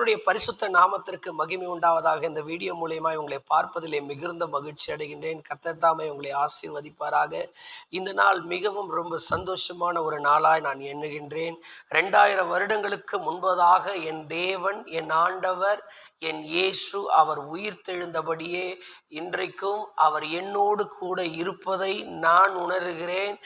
கர்த்தருடைய பரிசுத்த நாமத்திற்கு மகிமை உண்டாவதாக இந்த வீடியோ மூலியமாய் உங்களை பார்ப்பதிலே மிகுந்த மகிழ்ச்சி அடைகின்றேன். கர்த்தர் தாமே உங்களை ஆசீர்வதிப்பாராக. இந்த நாள் மிகவும் ரொம்ப சந்தோஷமான ஒரு நாளாய் நான் எண்ணுகின்றேன். ரெண்டாயிரம் வருடங்களுக்கு முன்பதாக என் தேவன் என் ஆண்டவர் என் இயேசு அவர் உயிர் தெழுந்தபடியே இன்றைக்கும் அவர் என்னோடு கூட இருப்பதை நான் உணர்கிறேன்.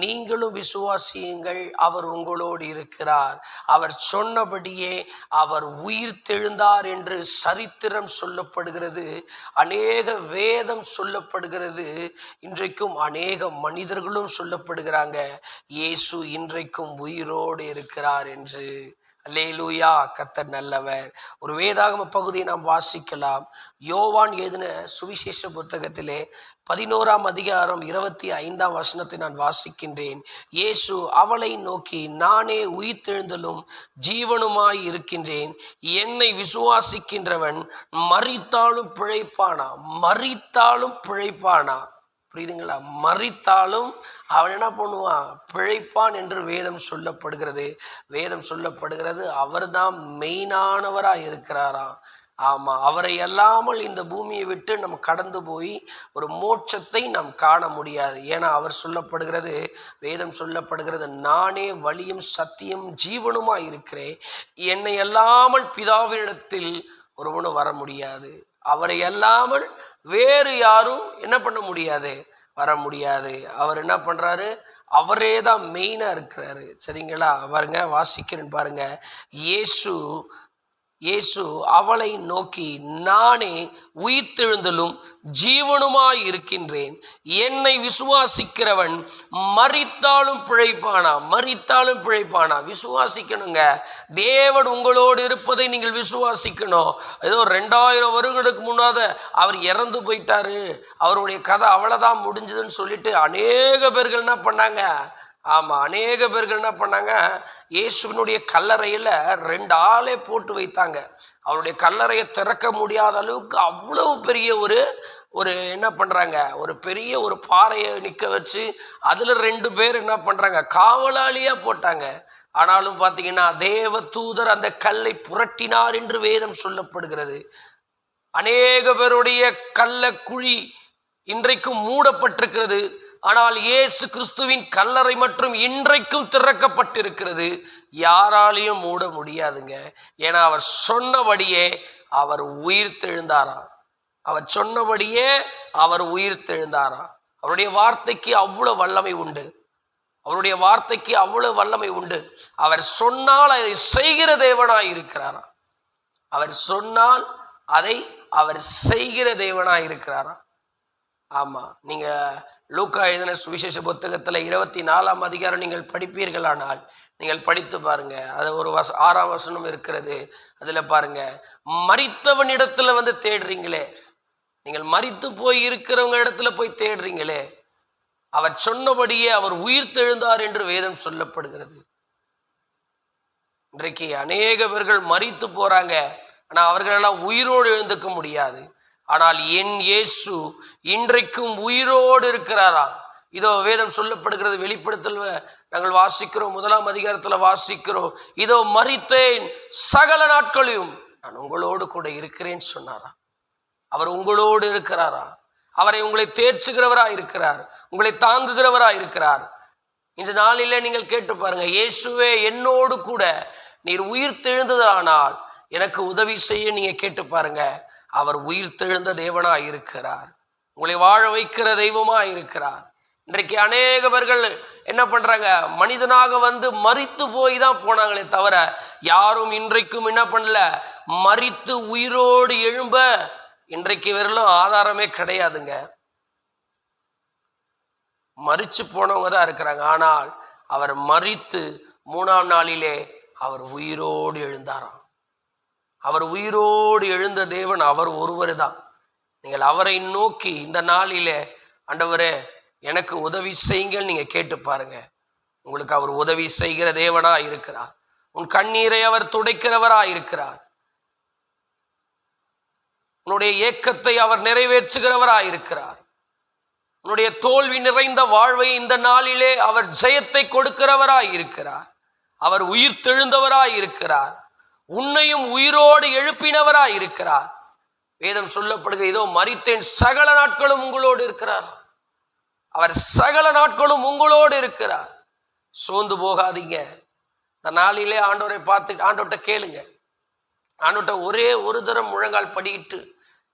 நீங்களும் விசுவாசியுங்கள் அவர் உங்களோடு இருக்கிறார். அவர் சொன்னபடியே அவர் உயிர் தெழுந்தார் என்று சரித்திரம் சொல்லப்படுகிறது அநேக வேதம் சொல்லப்படுகிறது இன்றைக்கும் அநேக மனிதர்களும் சொல்லப்படுகிறாங்க இயேசு இன்றைக்கும் உயிரோடு இருக்கிறார் என்று. அல்லேலூயா கத்தர் நல்லவர். ஒரு வேதாகம பகுதியை நாம் வாசிக்கலாம். யோவான் எழுதின சுவிசேஷ புத்தகத்திலே பதினோராம் அதிகாரம் இருபத்தி ஐந்தாம் வசனத்தை நான் வாசிக்கின்றேன். இயேசு அவளை நோக்கி நானே உயிர்த்தெழுந்தலும் ஜீவனுமாய் இருக்கின்றேன். என்னை விசுவாசிக்கின்றவன் மறித்தாலும் பிழைப்பானா? மறித்தாலும் பிழைப்பானா? புரியுதுங்களா? மறித்தாலும் அவன் என்ன பண்ணுவான்? பிழைப்பான் என்று வேதம் சொல்லப்படுகிறது. வேதம் சொல்லப்படுகிறது அவர்தான் மெயினானவராக இருக்கிறாராம். ஆமாம் அவரை அல்லாமல் இந்த பூமியை விட்டு நம்ம கடந்து போய் ஒரு மோட்சத்தை நாம் காண முடியாது. ஏன்னா அவர் சொல்லப்படுகிறது வேதம் சொல்லப்படுகிறது நானே வழியும் சத்தியம் ஜீவனுமாக இருக்கிறேன். என்னை அல்லாமல் பிதாவினிடத்தில் ஒருவனும் வர முடியாது. அவரை அல்லாமல் வேறு யாரும் என்ன பண்ண முடியாது? வர முடியாது. அவர் என்ன பண்ணுறாரு அவரே தான் மெயினாக இருக்கிறாரு. சரிங்களா? பாருங்க வாசிக்கிறேன் பாருங்க. இயேசு இயேசு அவளை நோக்கி நானே உயிர்த்தெழுந்தலும் ஜீவனுமாய் இருக்கின்றேன் என்னை விசுவாசிக்கிறவன் மறித்தாலும் பிழைப்பானா? மறித்தாலும் பிழைப்பானா? விசுவாசிக்கணுங்க. தேவன் உங்களோடு இருப்பதை நீங்கள் விசுவாசிக்கணும். ஏதோ ரெண்டாயிரம் வருடங்களுக்கு முன்னாத அவர் இறந்து போயிட்டாரு. அவருடைய கதை அவ்வளோதான் முடிஞ்சதுன்னு சொல்லிட்டு அநேக பேர்கள் என்ன பண்ணாங்க? ஆமாம் அநேக பேர்கள் என்ன பண்ணாங்க? இயேசுவினுடைய கல்லறையில் ரெண்டு ஆளே போட்டு வைத்தாங்க. அவருடைய கல்லறையை திறக்க முடியாத அளவுக்கு அவ்வளவு பெரிய ஒரு ஒரு என்ன பண்ணுறாங்க ஒரு பெரிய ஒரு பாறையை நிற்க வச்சு அதில் ரெண்டு பேர் என்ன பண்ணுறாங்க காவலாளியாக போட்டாங்க. ஆனாலும் பார்த்தீங்கன்னா தேவ தூதர் அந்த கல்லை புரட்டினார் என்று வேதம் சொல்லப்படுகிறது. அநேக பேருடைய கள்ள குழி இன்றைக்கும் மூடப்பட்டிருக்கிறது. ஆனால் இயேசு கிறிஸ்துவின் கல்லறை மற்றும் இன்றைக்கும் திறக்கப்பட்டிருக்கிறது. யாராலையும் மூட முடியாதுங்க. ஏன்னா அவர் சொன்னபடியே அவர் உயிர் தெழுந்தாராம் அவர் சொன்னபடியே அவர் உயிர் தெழுந்தாராம் அவருடைய வார்த்தைக்கு அவ்வளோ வல்லமை உண்டு. அவருடைய வார்த்தைக்கு அவ்வளோ வல்லமை உண்டு. அவர் சொன்னால் அதை செய்கிற தேவனாய் இருக்கிறாராம் அவர் சொன்னால் அதை அவர் செய்கிற தேவனாய் இருக்கிறாராம் ஆமாம் நீங்கள் லூக்கா எழுதின சுவிசேஷ புத்தகத்தில் இருபத்தி நாலாம் அதிகாரம் நீங்கள் படிப்பீர்களானால் நீங்கள் படித்து பாருங்க. அது ஒரு வச ஆறாம் வசனம் இருக்கிறது. அதில் பாருங்க. மறித்தவன் இடத்துல வந்து தேடுறீங்களே. நீங்கள் மறித்து போய் இருக்கிறவங்க இடத்துல போய் தேடுறீங்களே. அவர் சொன்னபடியே அவர் உயிர் தெழுந்தார் என்று வேதம் சொல்லப்படுகிறது. இன்றைக்கு அநேக பேர்கள் மறித்து போறாங்க. ஆனால் அவர்களெல்லாம் உயிரோடு எழுந்துக்க முடியாது. ஆனால் என் இயேசு இன்றைக்கும் உயிரோடு இருக்கிறாரா இதோ வேதம் சொல்லப்படுகிறது வெளிப்படுத்தல் நாங்கள் வாசிக்கிறோம் முதலாம் அதிகாரத்தில் வாசிக்கிறோம். இதோ மறித்தேன் சகல நாட்களையும் நான் உங்களோடு கூட இருக்கிறேன் சொன்னாரா அவர் உங்களோடு இருக்கிறாரா அவரை உங்களை தேர்ச்சுகிறவரா இருக்கிறார் உங்களை தாங்குகிறவரா இருக்கிறார். இந்த நாளிலே நீங்கள் கேட்டு பாருங்க இயேசுவே என்னோடு கூட நீர் உயிர் தெழுந்ததானால் எனக்கு உதவி செய்ய நீங்க கேட்டு பாருங்க. அவர் உயிர் தெழுந்த தேவனா இருக்கிறார் உங்களை வாழ வைக்கிற தெய்வமாக இருக்கிறார் இன்றைக்கு அநேகவர்கள் என்ன பண்ணுறாங்க மனிதனாக வந்து மறித்து போய் தான் போனாங்களே தவிர யாரும் இன்றைக்கும் என்ன பண்ணல? மறித்து உயிரோடு எழும்ப இன்றைக்கு வரலும் ஆதாரமே கிடையாதுங்க. மறித்து போனவங்க தான் இருக்கிறாங்க. ஆனால் அவர் மறித்து மூணாம் நாளிலே அவர் உயிரோடு எழுந்தாராம். அவர் உயிரோடு எழுந்த தேவன் அவர் ஒருவர் தான் நீங்கள் அவரை நோக்கி இந்த நாளிலே ஆண்டவரே எனக்கு உதவி செய்யுங்கள் நீங்கள் கேட்டு பாருங்க. உங்களுக்கு அவர் உதவி செய்கிற தேவனா இருக்கிறார். உன் கண்ணீரை அவர் துடைக்கிறவரா இருக்கிறார். உன்னுடைய ஏக்கத்தை அவர் நிறைவேற்றுகிறவரா இருக்கிறார். உன்னுடைய தோல்வி நிறைந்த வாழ்வை இந்த நாளிலே அவர் ஜெயத்தை கொடுக்கிறவராய் இருக்கிறார். அவர் உயிர் தெழுந்தவராய் இருக்கிறார். உன்னையும் உயிரோடு எழுப்பினவராய் இருக்கிறார் வேதம் சொல்லப்படுகிற இதோ மறித்தேன் சகல நாட்களும் உங்களோடு இருக்கிறார். அவர் சகல நாட்களும் உங்களோடு இருக்கிறார். சோர்ந்து போகாதீங்க. இந்த நாளிலே ஆண்டோரை பார்த்து ஆண்டோட்ட கேளுங்க. ஆண்டோட்ட ஒரே ஒரு தரம் முழங்கால் படியிட்டு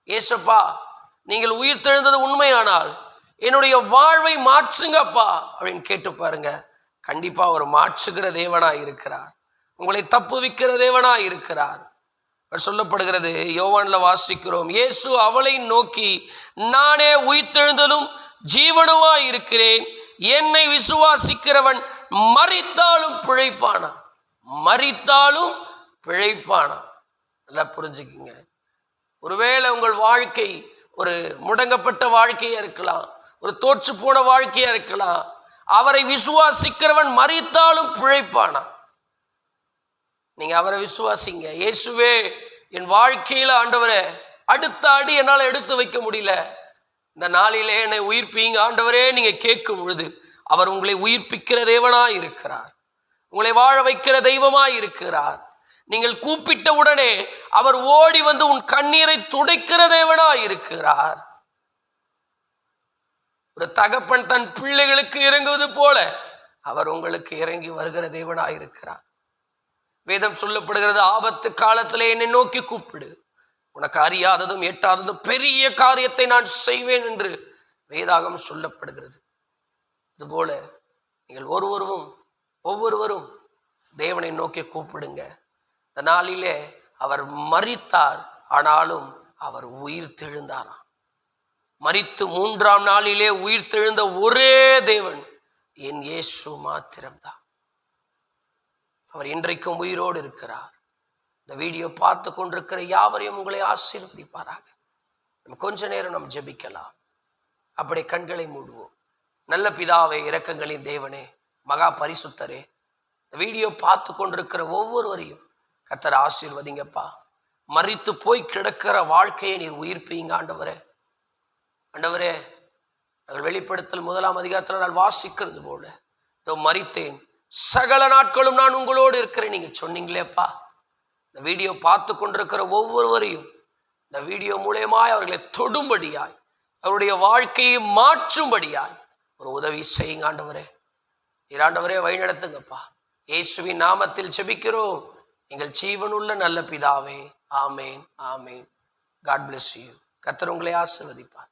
ஏசப்பா நீங்கள் உயிர் தெழுந்தது உண்மையானால் என்னுடைய வாழ்வை மாற்றுங்கப்பா. அப்படின்னு கேட்டு பாருங்க. கண்டிப்பா அவர் மாற்றுகிற தேவனா இருக்கிறார் உங்களை தப்புவிக்கிற தேவனாய் இருக்கிறார். சொல்லப்படுகிறது யோவான்ல வாசிக்கிறோம் இயேசு அவளை நோக்கி நானே உயிர்த்தெழுந்தலும் ஜீவனுமாய் இருக்கிறேன். என்னை விசுவாசிக்கிறவன் மறித்தாலும் பிழைப்பானா? மறித்தாலும் பிழைப்பானா? நல்லா புரிஞ்சுக்குங்க. ஒருவேளை உங்கள் வாழ்க்கை ஒரு முடங்கப்பட்ட வாழ்க்கையா இருக்கலாம் ஒரு தோற்று போன வாழ்க்கையா இருக்கலாம் அவரை விசுவாசிக்கிறவன் மறித்தாலும் பிழைப்பானா? நீங்கள் அவரை விசுவாசிங்க. இயேசுவே என் வாழ்க்கையில் ஆண்டவரே அடுத்த அடி என்னால் எடுத்து வைக்க முடியல. இந்த நாளிலே என்னை உயிர்ப்பீங்க. ஆண்டவரே நீங்கள் கேட்கும் பொழுது அவர் உங்களை உயிர்ப்பிக்கிற தேவனாய் இருக்கிறார். உங்களை வாழ வைக்கிற தெய்வமாய் இருக்கிறார். நீங்கள் கூப்பிட்ட உடனே அவர் ஓடி வந்து உன் கண்ணீரை துடைக்கிற தேவனாய் இருக்கிறார். ஒரு தகப்பன் தன் பிள்ளைகளுக்கு இறங்குவது போல அவர் உங்களுக்கு இறங்கி வருகிற தேவனாய் இருக்கிறார். வேதம் சொல்லப்படுகிறது ஆபத்து காலத்திலே என்னை நோக்கி கூப்பிடு. உனக்கு அறியாததும் எட்டாததும் பெரிய காரியத்தை நான் செய்வேன் என்று வேதாகம் சொல்லப்படுகிறது. அதுபோல நீங்கள் ஒருவரும் ஒவ்வொருவரும் தேவனை நோக்கி கூப்பிடுங்க. இந்த நாளிலே அவர் மறித்தார் ஆனாலும் அவர் உயிர் தெழுந்தாராம். மறித்து மூன்றாம் நாளிலே உயிர் தெழுந்த ஒரே தேவன் என் இயேசு மாத்திரம்தான். அவர் இன்றைக்கும் உயிரோடு இருக்கிறார். இந்த வீடியோ பார்த்து கொண்டிருக்கிற யாவரையும் உங்களை ஆசீர்வதிப்பாராக. நம்ம கொஞ்ச நேரம் நம்ம ஜெபிக்கலாம். அப்படி கண்களை மூடுவோம். நல்ல பிதாவே இரக்கங்களின் தேவனே மகா பரிசுத்தரே. இந்த வீடியோ பார்த்து கொண்டிருக்கிற ஒவ்வொருவரையும் கத்தர் ஆசீர்வதிங்கப்பா. மறித்து போய் கிடக்கிற வாழ்க்கையை நீர் உயிர்ப்பீங்க ஆண்டவரே. ஆண்டவரே நாங்கள் வெளிப்படுத்தல் முதலாம் அதிகாரத்தில் நான் வாசிக்கிறது போல இதோ மறித்தேன் சகல நாட்களும் நான் உங்களோடு இருக்கிறேன். நீங்க சொன்னீங்களேப்பா இந்த வீடியோ பார்த்து கொண்டிருக்கிற ஒவ்வொருவரையும் இந்த வீடியோ மூலியமாய் அவர்களை தொடும்படியாய் அவருடைய வாழ்க்கையை மாற்றும்படியாய் ஒரு உதவி செய்யுங்க ஆண்டவரே. நீராண்டவரே வழிநடத்துங்கப்பா இயேசுவின் நாமத்தில் ஜெபிக்கிறோம். எங்கள் ஜீவனுள்ள நல்ல பிதாவே. ஆமேன் ஆமேன். காட் பிளஸ் யூ கத்தர் உங்களை ஆசிர்வதிப்பார்.